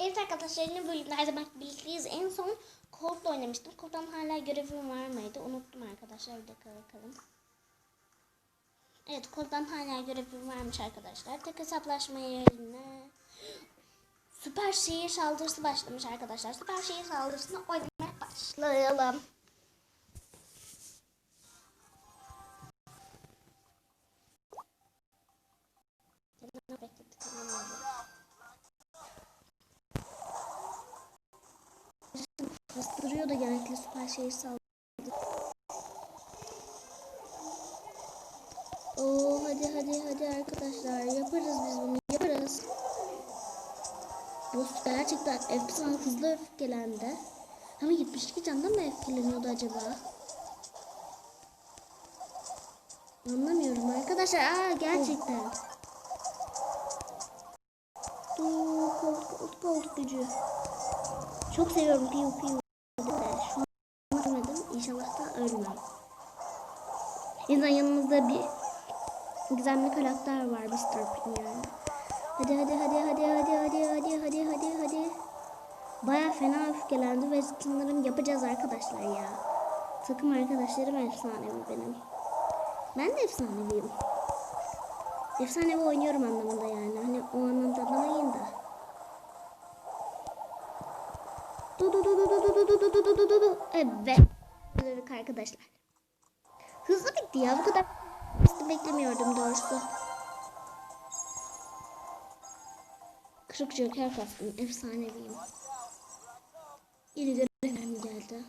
Evet arkadaşlar yeni bölümde her zaman birlikteyiz. En son Cold'la oynamıştım. Cold'dan hala görevim var mıydı? Unuttum arkadaşlar. Bir dakika bakalım. Evet Cold'dan hala görevim varmış arkadaşlar. Tek hesaplaşma yerine Süper şehir saldırısı başlamış arkadaşlar. Süper şehir saldırısına oynamaya başlayalım. Beklettik, hemen oldu. Bastırıyor da genellikle süper şehir saldırı. Oo hadi hadi hadi arkadaşlar yaparız biz bunu yaparız. Bu gerçekten efsane hızlı öfkelendi. Ama 72 candan mı öfkeleniyordu acaba? Anlamıyorum arkadaşlar. Aa gerçekten. Dur koltuk koltuk koltuk gücü. Çok seviyorum piu piu. de. Şu an ölmedim. İnşallah da ölmem. Yeniden yanımızda bir gizemli karakter var Mr. Pin yani. Hadi hadi hadi hadi hadi hadi hadi hadi hadi hadi. Baya fena öfkelendi ve sanırım yapacağız arkadaşlar ya. Takım arkadaşlarım efsanevi benim. Ben de efsaneviyim. Efsanevi oynuyorum anlamında yani. Hani o anlamda anlamayın da. Du du du du du du du du du du du du du. Evet. Arkadaşlar. Hızlı bitti ya. Bu kadar beklemiyordum doğrusu. Kırık joker kastım. Efsaneviyim. Yeni görevlerim geldi.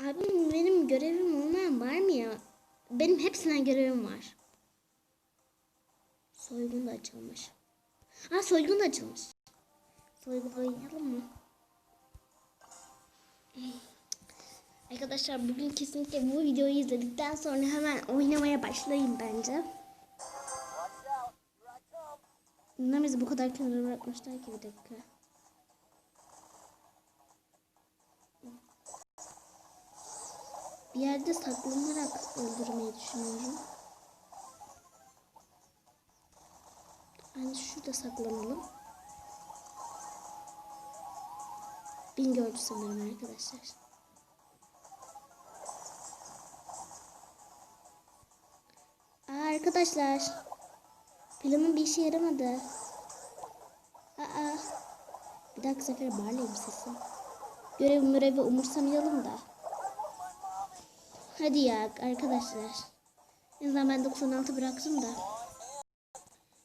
Abim benim görevim olmayan var mı ya? Benim hepsinden görevim var. Soygun da açılmış. Ha soygun da açılmış. Soygun oynayalım mı? Arkadaşlar bugün kesinlikle bu videoyu izledikten sonra hemen oynamaya başlayın bence. Ne bizi bu kadar kenara bırakmışlar ki bir dakika. Bir yerde saklanarak öldürmeyi düşünüyorum. Yani şurada saklanalım. Bin gördü sanırım arkadaşlar. Aa, arkadaşlar. Planım bir işe yaramadı. Aa. Bir dahaki sefer Barley'im sesi. Görev mürevi umursamayalım da. Hadi ya arkadaşlar. En azından ben 96 bıraktım da.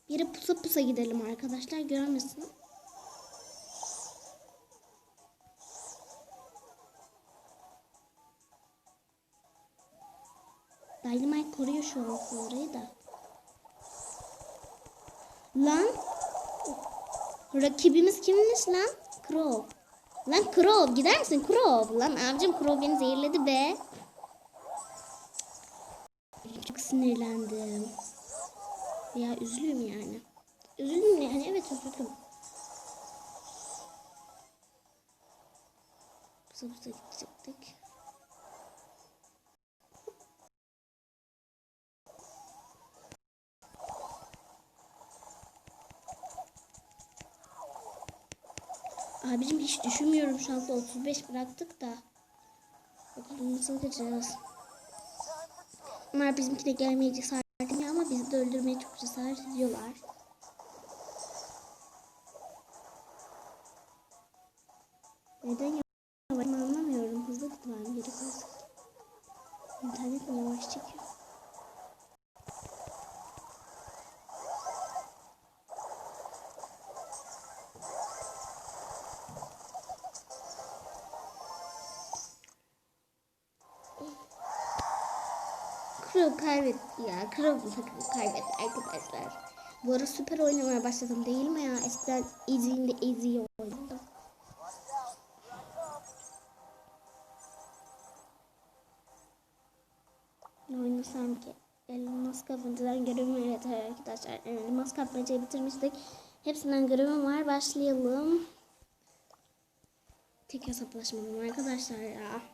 Yere pusa pusa gidelim arkadaşlar. Görmesin. Dynamite koruyor şu an orayı da. Lan. Rakibimiz kimmiş lan? Crow. Lan Crow gider misin Crow? Lan abicim Crow beni zehirledi be. Çok sinirlendim. Ya üzülüyorum yani. Üzüldüm yani evet üzüldüm. Pusa gidecektik. Abicim düşünmüyorum şu anda 35 bıraktık da. Bakalım nasıl geçeceğiz. Onlar bizimkine gelmeye cesaret etmiyor ama bizi de öldürmeye çok cesaret ediyorlar. Neden yavaş Crow kaybetti ya. Crow kaybetti arkadaşlar. Bu ara süper oynamaya başladım değil mi ya? Eskiden Easy'inde Easy oynadım. Ne oynasam ki? Elmas kapmacadan görevim evet arkadaşlar. Elmas kapmacayı bitirmiştik. Hepsinden görevim var. Başlayalım. Tek hesaplaşmam arkadaşlar ya.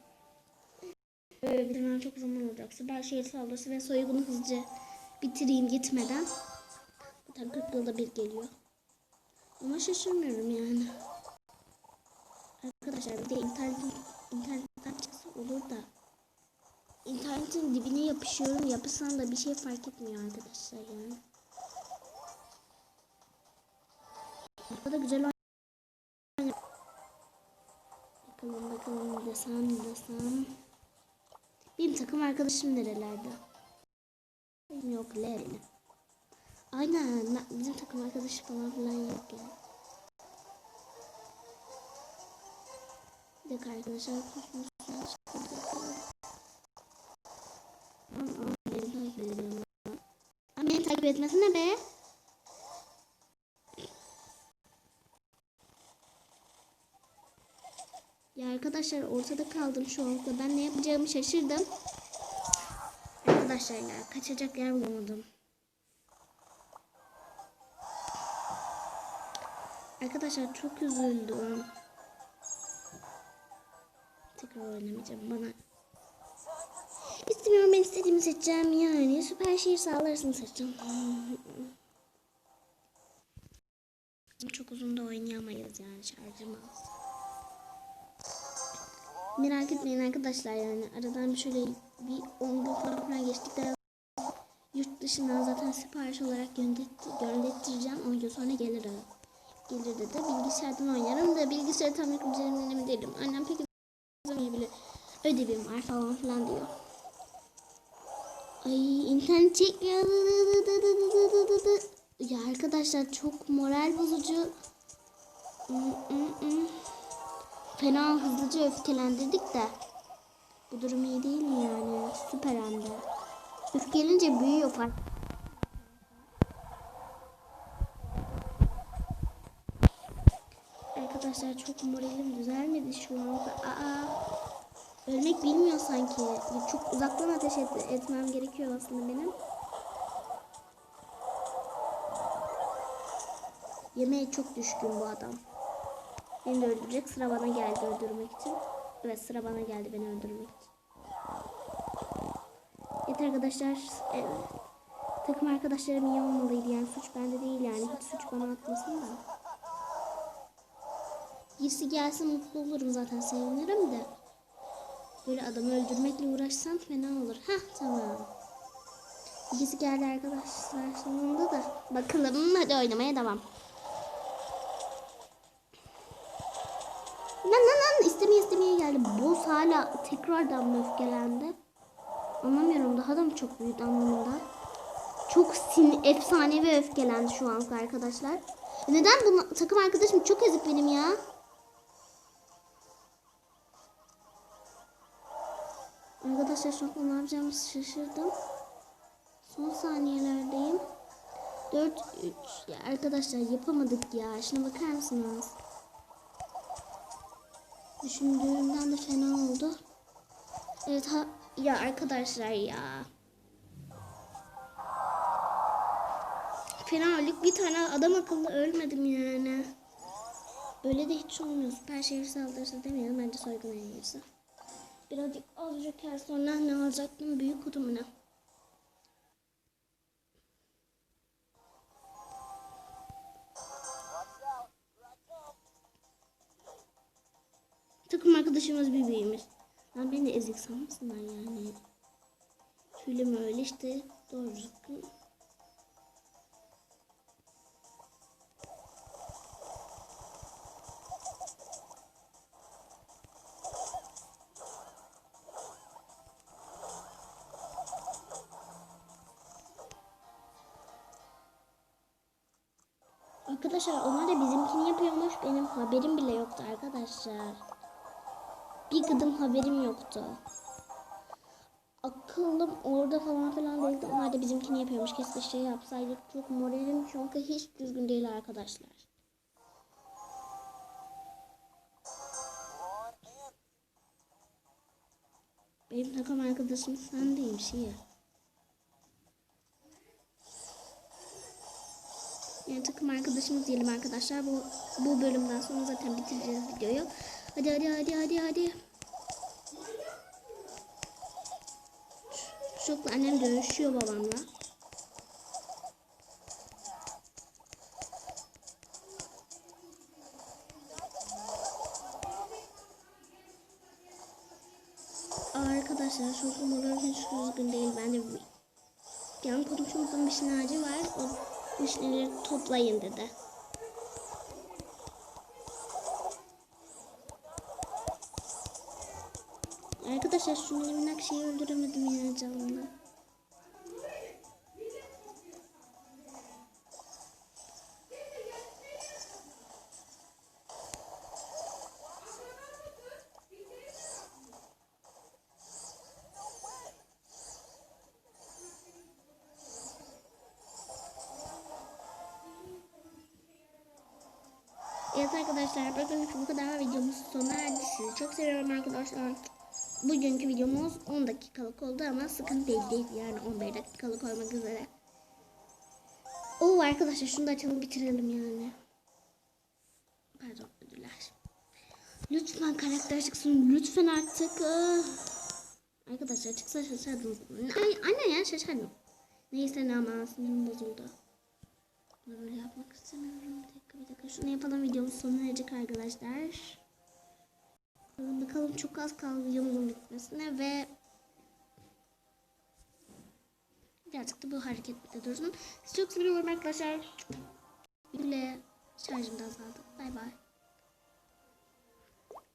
Böyle bitirmem çok zaman olacak. Süper şehir saldırısı ve soygunu hızlıca bitireyim gitmeden. Zaten 40 yılda bir geliyor. Ama şaşırmıyorum yani. Arkadaşlar bir de internetin internetten çıksa olur da internetin dibine yapışıyorum. Yapışsam da bir şey fark etmiyor arkadaşlar yani. Burada da güzel. Bakalım bakalım desem desem. Benim takım arkadaşım nerelerde? Yok Lereli. Aynen bizim takım arkadaşı falan filan yok ya. Bir dakika arkadaşlar kusmuş. Beni takip etmesine be. Ya arkadaşlar ortada kaldım şu anda. Ben ne yapacağımı şaşırdım. Arkadaşlar ya kaçacak yer bulamadım. Arkadaşlar çok üzüldüm. Tekrar oynamayacağım bana. İstemiyorum ben istediğimi seçeceğim yani. Süper şehir sağlarsın seçeceğim. Çok uzun da oynayamayız yani şarjım az. Merak etmeyin arkadaşlar yani aradan şöyle bir 10 gün falan geçtikten yurt dışından zaten sipariş olarak gönderttireceğim. 10 gün sonra gelir. Gelir dedi. Bilgisayardan oynarım da bilgisayarı tam yüklemeyeceğim emin değilim. Annem pek izlemeyebilir. Ödevim var falan filan diyor. Ay internet çekmiyor. Ya arkadaşlar çok moral bozucu. Fena hızlıca öfkelendirdik de. Bu durum iyi değil mi yani? Süper hem de. Öfkelince büyüyor fark. Arkadaşlar çok moralim düzelmedi şu an. Aa, ölmek bilmiyor sanki. Çok uzaktan ateş et, etmem gerekiyor aslında benim. Yemeğe çok düşkün bu adam. Beni öldürecek. Sıra bana geldi öldürmek için. Evet sıra bana geldi beni öldürmek için. Evet arkadaşlar. Evet. Takım arkadaşlarım iyi olmalıydı yani suç bende değil yani. Hiç suç bana atmasın da. Birisi gelsin mutlu olurum zaten sevinirim de. Böyle adamı öldürmekle uğraşsam fena olur. Hah tamam. Birisi geldi arkadaşlar sonunda da. Bakalım hadi oynamaya devam. İstemeye geldi. Boss hala tekrardan mı öfkelendi? Anlamıyorum daha da mı çok büyüdü anlamında. Çok sin efsanevi öfkelendi şu an arkadaşlar. Neden bu takım arkadaşım çok ezik benim ya? Arkadaşlar şu an ne yapacağımı şaşırdım. Son saniyelerdeyim. 4 3 ya arkadaşlar yapamadık ya. Şuna bakar mısınız? Düşündüğümden de fena oldu. Evet ha ya arkadaşlar ya. Fena öldük. Bir tane adam akıllı ölmedim yani. Böyle de hiç olmuyor. Süper şehir saldırısı demeyelim. Bence soygun en iyisi. Birazcık azıcık yer sonra ne alacaktım? Büyük kutumuna. Bir büyümüş. Lan beni de ezik sanmasınlar yani. Şöyle mi öyle işte doğru. Arkadaşlar onlar da bizimkini yapıyormuş. Benim haberim bile yoktu arkadaşlar. Bir gıdım haberim yoktu. Akıllım orada falan filan değildi. Onlar da bizimkini yapıyormuş. Keşke şey yapsaydık. Çok moralim şu an hiç düzgün değil arkadaşlar. Benim takım arkadaşım sen değilmiş iyi. Yani takım arkadaşımız diyelim arkadaşlar. Bu, bu bölümden sonra zaten bitireceğiz videoyu. Hadi hadi hadi hadi hadi. Çocukla annem dövüşüyor babamla. Arkadaşlar çok umarım hiç üzgün değil. Ben de yan komşumuzun bir şinacı var. O vişneleri toplayın dedi. Arkadaşlar şu minnak şeyi öldüremedim ya canlı. Evet arkadaşlar bugünkü bu kadar videomuz sona erdi. Sizi çok seviyorum arkadaşlar. Bugünkü videomuz 10 dakikalık oldu ama sıkıntı değil, değil yani 11 dakikalık olmak üzere. Oo arkadaşlar şunu da açalım bitirelim yani. Pardon ödüller. Lütfen karakter çıksın lütfen artık. Ah. Arkadaşlar çıksa şaşardım. Ay, anne ya şaşardım. Neyse ne ama sinirim bozuldu. Böyle yapmak istemiyorum. Bir dakika bir dakika. Şunu yapalım videomuz sona erecek arkadaşlar. Bakalım çok az kaldı videomuzun bitmesine ve birazcık da bu harekette dursun. Sizi çok seviyorum arkadaşlar. Güle şarjım da azaldı. Bay bay.